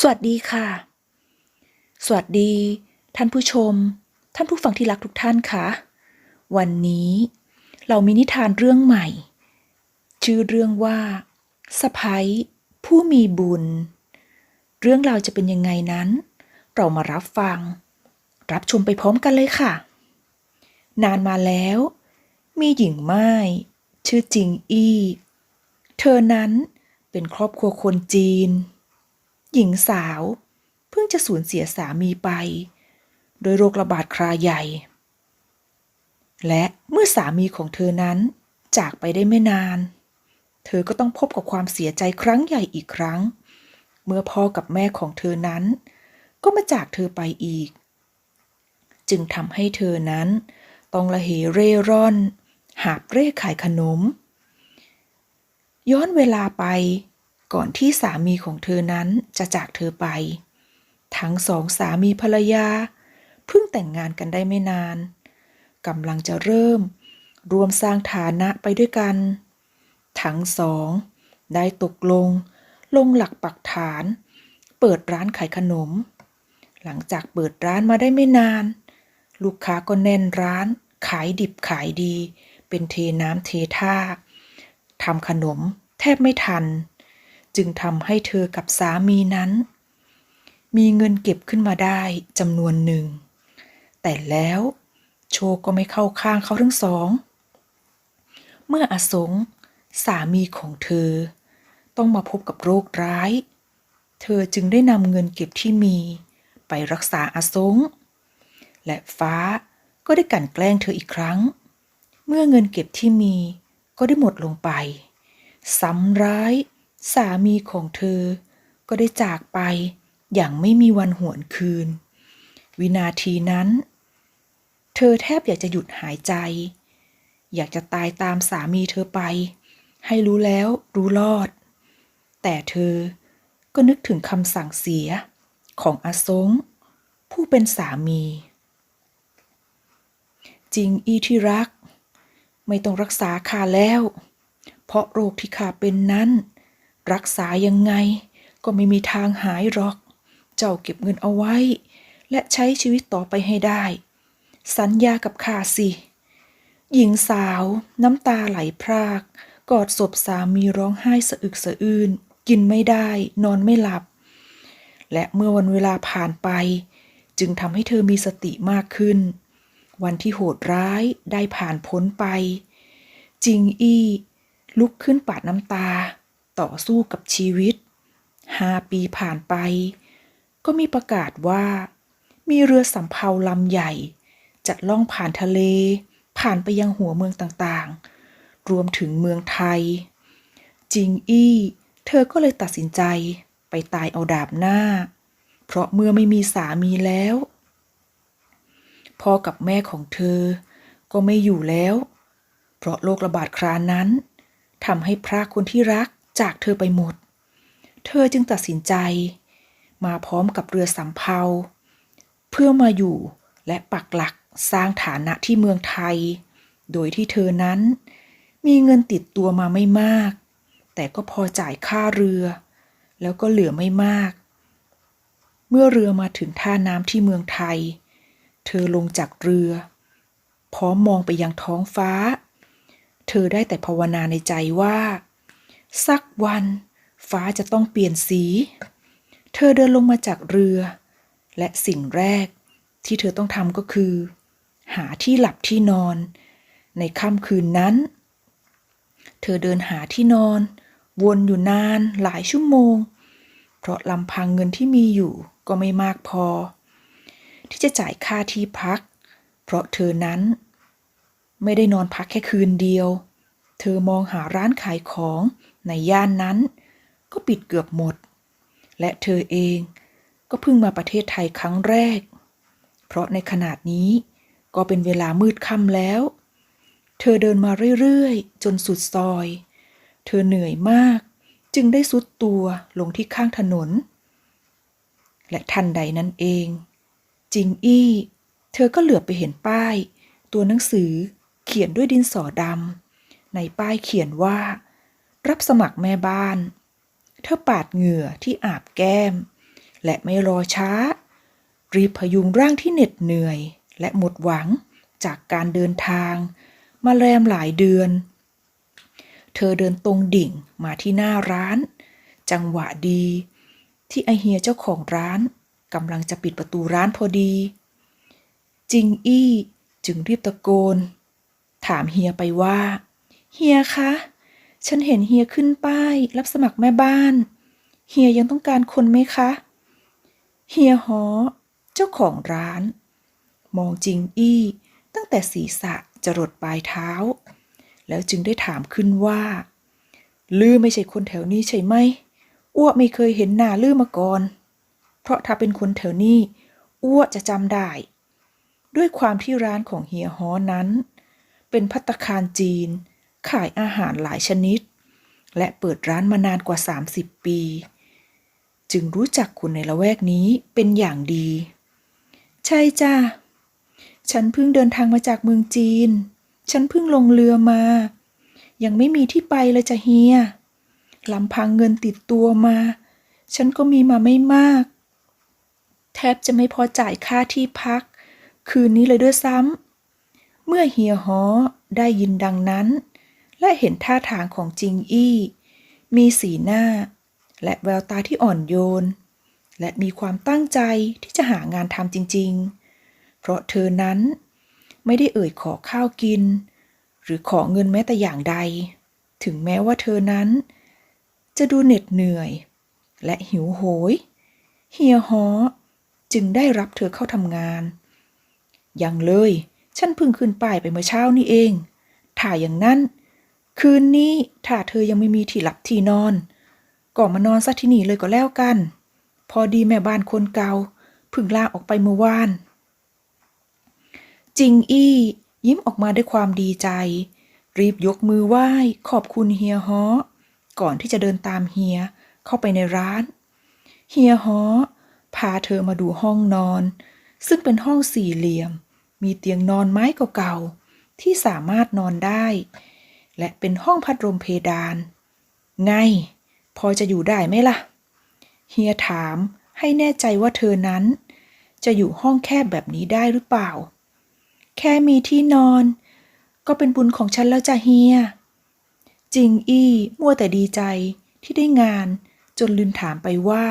สวัสดีค่ะ สวัสดี ท่านผู้ชม ท่านผู้ฟังที่รักทุกท่านค่ะ วันนี้เรามีนิทานเรื่องใหม่ ชื่อเรื่องว่าสะพ้ยผู้มีบุญ เรื่องราวจะเป็นยังไงนั้น เรามารับฟัง รับชมไปพร้อมกันเลยค่ะ นานมาแล้ว มีหญิงไม้ชื่อจิงอี้ เธอนั้นเป็นครอบครัวคนจีน หญิงสาว เพิ่งจะสูญเสียสามีไป โดยโรคระบาดคราใหญ่ และเมื่อสามีของเธอนั้นจากไปได้ไม่นาน เธอก็ต้องพบกับความเสียใจครั้งใหญ่อีกครั้ง เมื่อพ่อกับแม่ของเธอนั้น ก็มาจากเธอไปอีก จึงทำให้เธอนั้น ต้องละเหเร่ร่อน หาบเร่ขายขนม ย้อนเวลาไป ก่อนที่สามีของเธอนั้นจะจากเธอไป ทั้งสองสามีภรรยา เพิ่งแต่งงานกันได้ไม่นานกำลังจะเริ่มรวมสร้างฐานะไปด้วยกัน ทั้งสอง ได้ตกลง ลงหลักปักฐาน เปิดร้านขายขนม หลังจากเปิดร้านมาได้ไม่นาน ลูกค้าก็แน่นร้าน ขายดิบขายดี เป็นเทน้ำเทท่าทำขนมแทบไม่ทัน จึงทำให้เธอกับสามีนั้น มีเงินเก็บขึ้นมาได้จำนวนหนึ่ง แต่แล้วโชก็ไม่เข้าข้างเขาทั้งสอง เมื่ออสงสามีของเธอ ต้องมาพบกับโรคร้าย เธอจึงได้นำเงินเก็บที่มีไปรักษาอสง และฟ้าก็ได้กลั่นแกล้งเธออีกครั้ง เมื่อเงินเก็บที่มีก็ได้หมดลงไป ซ้ำร้าย สามีของเธอ ก็ได้จากไปอย่างไม่มีวันหวนคืน วินาทีนั้น เธอแทบอยากจะหยุดหายใจ อยากจะตายตามสามีเธอไป ให้รู้แล้วรู้รอด แต่เธอก็นึกถึงคำสั่งเสียของอาซงผู้เป็นสามี จริงอีที่รัก ไม่ต้องรักษาข้าแล้ว เพราะโรคที่ข้าเป็นนั้น รักษายังไงก็ไม่มีทางหายหรอก เจ้าเก็บเงินเอาไว้ และใช้ชีวิตต่อไปให้ได้ สัญญากับข้าสิ หญิงสาวน้ำตาไหลพราก กอดศพสามีร้องไห้สะอึกสะอื้นกินไม่ได้นอนไม่หลับ และเมื่อวันเวลาผ่านไป จึงทำให้เธอมีสติมากขึ้น วันที่โหดร้ายได้ผ่านพ้นไป จิงอี้ลุกขึ้นปาดน้ำตา ต่อสู้กับชีวิตห้าปีผ่านไป ก็มีประกาศว่า มีเรือสำเภาลำใหญ่จะล่องผ่านทะเล ผ่านไปยังหัวเมืองต่างๆ รวมถึงเมืองไทย จิงอี้ เธอก็เลยตัดสินใจไปตายเอาดาบหน้า เพราะเมื่อไม่มีสามีแล้ว พ่อกับแม่ของเธอ ก็ไม่อยู่แล้ว เพราะโรคระบาดครานั้นทำให้พรากคนที่รัก จากเธอไปหมด เธอจึงตัดสินใจ มาพร้อมกับเรือสำเภาเพื่อมาอยู่และปักหลักสร้างฐานะที่เมืองไทย โดยที่เธอนั้น มีเงินติดตัวมาไม่มาก แต่ก็พอจ่ายค่าเรือ แล้วก็เหลือไม่มาก เมื่อเรือมาถึงท่าน้ำที่เมืองไทย เธอลงจากเรือ พร้อมมองไปยังท้องฟ้า เธอได้แต่ภาวนาในใจว่า สักวัน ฟ้าจะต้องเปลี่ยนสี เธอเดินลงมาจากเรือ และสิ่งแรกที่เธอต้องทำก็คือ หาที่หลับที่นอน ในค่ำคืนนั้น เธอเดินหาที่นอน วนอยู่นานหลายชั่วโมง เพราะลำพังเงินที่มีอยู่ก็ไม่มากพอ ที่จะจ่ายค่าที่พัก เพราะเธอนั้น ไม่ได้นอนพักแค่คืนเดียว เธอมองหาร้านขายของ ในย่านนั้น ก็ปิดเกือบหมด และเธอเองก็เพิ่งมาประเทศไทยครั้งแรก เพราะในขนาดนี้ก็เป็นเวลามืดค่ำแล้ว เธอเดินมาเรื่อยๆ จนสุดซอย เธอเหนื่อยมากจึงได้สุดตัวลงที่ข้างถนน และทันใดนั้นเอง จิงอี้ เธอก็เหลือบไปเห็นป้าย ตัวหนังสือเขียนด้วยดินสอดำในป้ายเขียนว่า รับสมัครแม่บ้าน เธอปาดเหงื่อที่อาบแก้ม และไม่รอช้า รีบพยุงร่างที่เหน็ดเหนื่อย และหมดหวังจากการเดินทาง มาแรมหลายเดือน เธอเดินตรงดิ่งมาที่หน้าร้าน จังหวะดี ที่ไอเฮียเจ้าของร้านกำลังจะปิดประตูร้านพอดี จิงอี้จึงรีบตะโกน ถามเฮียไปว่า เฮียคะ ฉันเห็นเฮียขึ้นป้าย รับสมัครแม่บ้าน เฮียยังต้องการคนไหมคะ เฮียหอ เจ้าของร้าน มองจิงอี้ ตั้งแต่ศีรษะจรดปลายเท้า แล้วจึงได้ถามขึ้นว่า ลือไม่ใช่คนแถวนี้ใช่ไหม อ้วไม่เคยเห็นหน้าลือมาก่อน เพราะถ้าเป็นคนแถวนี้ อ้วจะจำได้ ด้วยความที่ร้านของเฮียฮอนั้น เป็นพัตคารจีน ขายอาหารหลายชนิด และเปิดร้านมานานกว่า 30 ปี จึงรู้จักคนในละแวกนี้เป็นอย่างดี ใช่จ้าฉันเพิ่งเดินทางมาจากเมืองจีน ฉันเพิ่งลงเรือมา ยังไม่มีที่ไปเลยจ้ะเฮียลำพังเงินติดตัวมา ฉันก็มีมาไม่มาก แทบจะไม่พอจ่ายค่าที่พัก คืนนี้เลยด้วยซ้ำเมื่อเฮียฮอได้ยินดังนั้น และเห็นท่าทางของจิงอี้ มีสีหน้า และแววตาที่อ่อนโยน และมีความตั้งใจที่จะหางานทำจริง ๆ เพราะเธอนั้นไม่ได้เอ่ยขอข้าวกิน หรือขอเงินแม้แต่อย่างใด ถึงแม้ว่าเธอนั้น จะดูเหน็ดเหนื่อย และหิวโหย เฮียฮอจึงได้รับเธอเข้าทำงาน ยังเลย ฉันเพิ่งขึ้นป้ายไปเมื่อเช้านี่เองถ้าอย่างนั้น คืนนี้ถ้าเธอยังไม่มีที่หลับที่นอน ก็มานอนซะที่นี่เลยก็แล้วกัน พอดีแม่บ้านคนเก่าเพิ่งลาออกไปเมื่อวาน จิงอี้ยิ้มออกมาด้วยความดีใจ รีบยกมือไหว้ขอบคุณเฮียฮอก่อนที่จะเดินตามเฮียเข้าไปในร้าน เฮียฮอพาเธอมาดูห้องนอน ซึ่งเป็นห้องสี่เหลี่ยม มีเตียงนอนไม้เก่าๆที่สามารถนอนได้ และเป็นห้องพัดลมเพดาน ไง พอจะอยู่ได้ไหมล่ะ เฮียถามให้แน่ใจว่าเธอนั้น จะอยู่ห้องแคบแบบนี้ได้หรือเปล่า แค่มีที่นอน ก็เป็นบุญของฉันแล้วจ้ะเฮียจิงอี้มัวแต่ดีใจที่ได้งานจนลืมถามไปว่า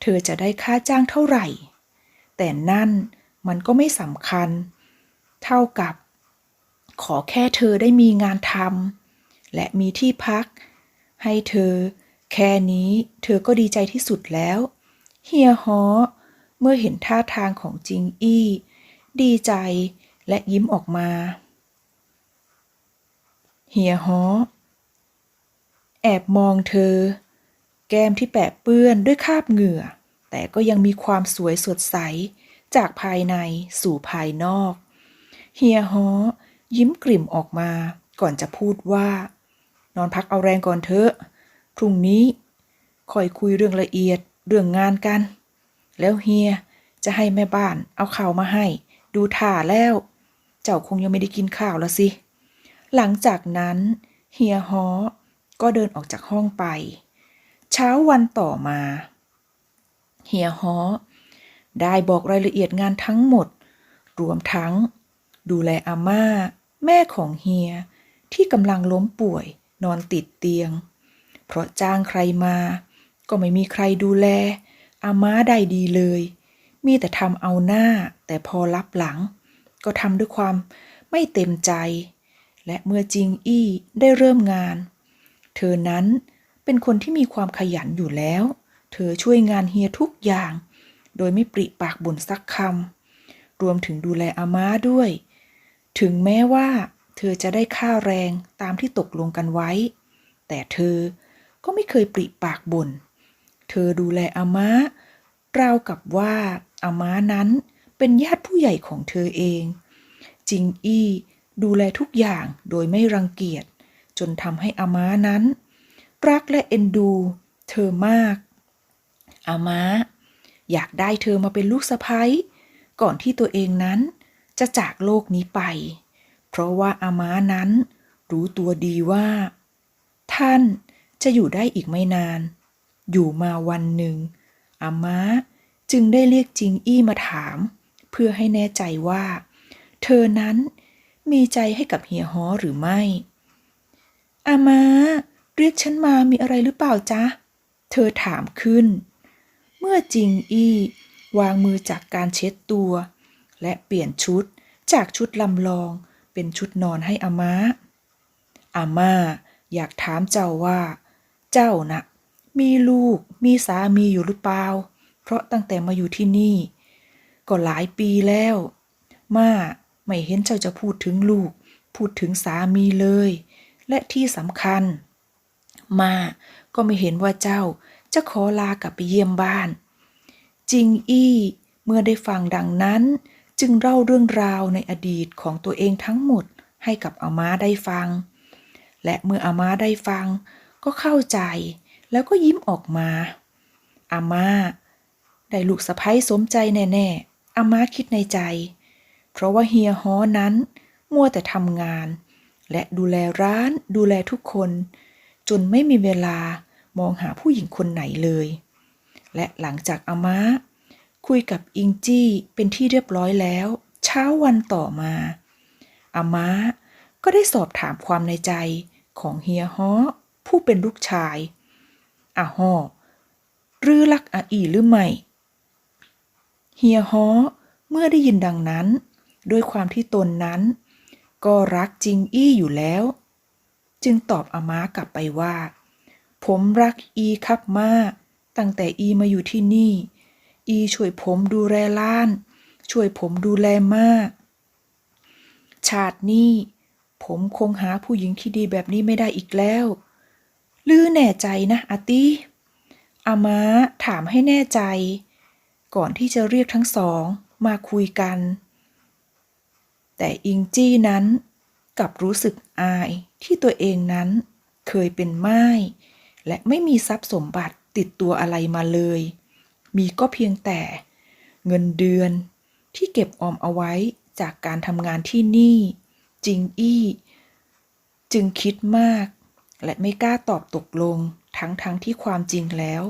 เธอจะได้ค่าจ้างเท่าไหร่ แต่นั่นมันก็ไม่สำคัญ เท่ากับ ขอแค่เธอได้มีงานทำและมีที่พัก ให้เธอ แค่นี้เธอก็ดีใจที่สุดแล้ว เฮียฮอเมื่อเห็นท่าทางของจิงอี้ ดีใจและยิ้มออกมา เฮียฮอแอบมองเธอ แก้มที่แปะเปื้อนด้วยคราบเหงื่อ แต่ก็ยังมีความสวยสดใส จากภายในสู่ภายนอก เฮียฮอ ยิ้มกลิ่มออกมาก่อนจะพูดว่า นอนพักเอาแรงก่อนเถอะ พรุ่งนี้คอยคุยเรื่องละเอียดเรื่องงานกัน แล้วเฮียจะให้แม่บ้านเอาข่าวมาให้ ดูท่าแล้ว เจ้าคงยังไม่ได้กินข้าวละสิ หลังจากนั้น เฮียฮอก็เดินออกจากห้องไป เช้าวันต่อมา เฮียฮอได้บอกรายละเอียดงานทั้งหมด รวมทั้ง ดูแลอาม่า แม่ของเฮียที่กำลังล้มป่วยนอนติดเตียง เพราะจ้างใครมา ก็ไม่มีใครดูแล อาม่าได้ดีเลย มีแต่ทำเอาหน้าแต่พอรับหลัง ก็ทำด้วยความไม่เต็มใจ และเมื่อจิงอี้ได้เริ่มงาน เธอนั้นเป็นคนที่มีความขยันอยู่แล้ว เธอช่วยงานเฮียทุกอย่าง โดยไม่ปริปากบ่นสักคำรวมถึงดูแลอาม่าด้วย ถึงแม้ว่าเธอจะได้ค่าแรงตามที่ตกลงกันไว้ แต่เธอก็ไม่เคยปริปากบ่น เธอดูแลอาม่าราวกับว่าอาม่านั้นเป็นญาติผู้ใหญ่ของเธอเอง จิงอี้ดูแลทุกอย่างโดยไม่รังเกียจ จนทำให้อาม้านั้น รักและเอ็นดู เธอมาก อาม้า อยากได้เธอมาเป็นลูกสะใภ้ก่อนที่ตัวเองนั้น จะจากโลกนี้ไป เพราะว่าอาม้านั้นรู้ตัวดีว่า ท่านจะอยู่ได้อีกไม่นาน อยู่มาวันหนึ่ง อาม้าจึงได้เรียกจิงอี้มาถาม เพื่อให้แน่ใจว่า เธอนั้นมีใจให้กับเฮียฮอหรือไม่ อาม้า เรียกฉันมามีอะไรหรือเปล่าจ๊ะ เธอถามขึ้น เมื่อจิงอี้วางมือจากการเช็ดตัว และเปลี่ยนชุดจากชุดลำลองเป็นชุดนอนให้อามาอาม่าอยากถามเจ้าว่า เจ้าน่ะ มีลูกมีสามีอยู่หรือเปล่า เพราะตั้งแต่มาอยู่ที่นี่ ก็หลายปีแล้ว ม่าไม่เห็นเจ้าจะพูดถึงลูก พูดถึงสามีเลย และที่สำคัญ มาก็ไม่เห็นว่าเจ้าจะขอลากลับไปเยี่ยมบ้านจิงอี้เมื่อได้ฟังดังนั้น จึงเล่าเรื่องราวในอดีตของตัวเองทั้งหมดให้กับอาม้าได้ฟัง และเมื่ออาม้าได้ฟัง ก็เข้าใจแล้วก็ยิ้มออกมา อาม่า ได้ลูกสะใภ้สมใจแน่ๆ อาม่าคิดในใจ เพราะว่าเฮียฮอนั้น มัวแต่ทำงาน และดูแลร้านดูแลทุกคน จนไม่มีเวลามองหาผู้หญิงคนไหนเลย และหลังจากอามา คุยกับอิงจี้เป็นที่เรียบร้อยแล้ว เช้าวันต่อมาอาม้าก็ได้สอบถามความในใจของเฮียฮอผู้เป็นลูกชายอาฮอรือรักอาอีหรือไม่ เฮียฮอเมื่อได้ยินดังนั้น ด้วยความที่ตนนั้น ก็รักจริงอี้อยู่แล้ว จึงตอบอาม้ากลับไปว่า ผมรักอีครับมาตั้งแต่อีมาอยู่ที่นี่ อีช่วยผมดูแลล้าน ช่วยผมดูแลมาก ชาตินี้ผมคงหาผู้หญิงที่ดีแบบนี้ไม่ได้อีกแล้วลือแน่ใจนะอาติอาม้าถามให้แน่ใจ ก่อนที่จะเรียกทั้งสองมาคุยกัน แต่อิงจี้นั้นกลับรู้สึกอายที่ตัวเองนั้นเคยเป็นไม้และไม่มีทรัพย์สมบัติติดตัวอะไรมาเลย มีก็เพียงแต่ เงินเดือนที่เก็บออมเอาไว้จากการทำงานที่นี่ จริงอี้ จึงคิดมาก และไม่กล้าตอบตกลงทั้งทั้งที่ความจริงแล้ว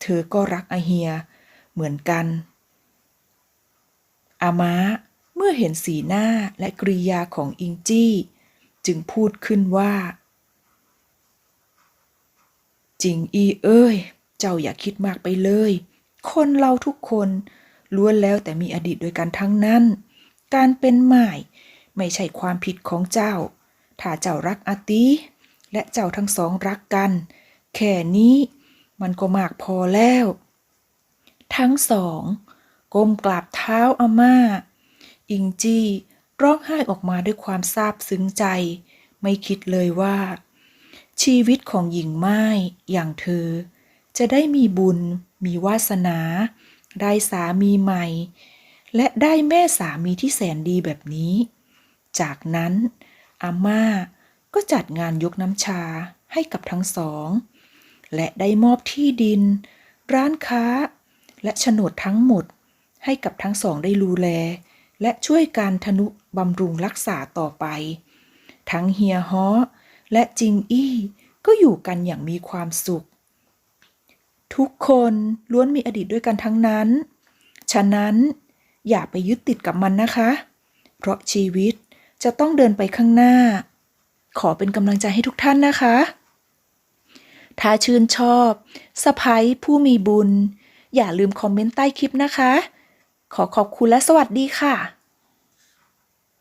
เธอก็รักอาเฮีย เหมือนกัน อาม้าเมื่อเห็นสีหน้าและกริยาของอิงจี้ จึงพูดขึ้นว่า จริงอีเอ้ย เจ้าอย่าคิดมากไปเลย คนเราทุกคนล้วนแล้วแต่มีอดีตด้วยกันทั้งนั้น การเป็นหมายไม่ใช่ความผิดของเจ้า ถ้าเจ้ารักอาติและเจ้าทั้งสองรักกัน แค่นี้มันก็มากพอแล้ว ทั้งสองก้มกราบเท้าอาม่า อิงจี้ร้องไห้ออกมาด้วยความซาบซึ้งใจ ไม่คิดเลยว่า ชีวิตของหญิงไม้อย่างเธอ จะได้มีบุญ มีวาสนา ได้สามีใหม่ และได้แม่สามีที่แสนดีแบบนี้ จากนั้นอาม่าก็จัดงานยกน้ำชาให้กับทั้งสอง และได้มอบที่ดิน ร้านค้า และโฉนดทั้งหมด ให้กับทั้งสองได้ดูแล และช่วยการทนุบำรุงรักษาต่อไป ทั้งเฮียฮ้อและจิงอี้ก็อยู่กันอย่างมีความสุข ทุกคนล้วนมีอดีตด้วยกันทั้งนั้น ฉะนั้นอย่าไปยึดติดกับมันนะคะ เพราะชีวิตจะต้องเดินไปข้างหน้า ขอเป็นกำลังใจให้ทุกท่านนะคะ ถ้าชื่นชอบสะพ้ยผู้มีบุญ อย่าลืมคอมเมนต์ใต้คลิปนะคะ ขอขอบคุณและสวัสดีค่ะ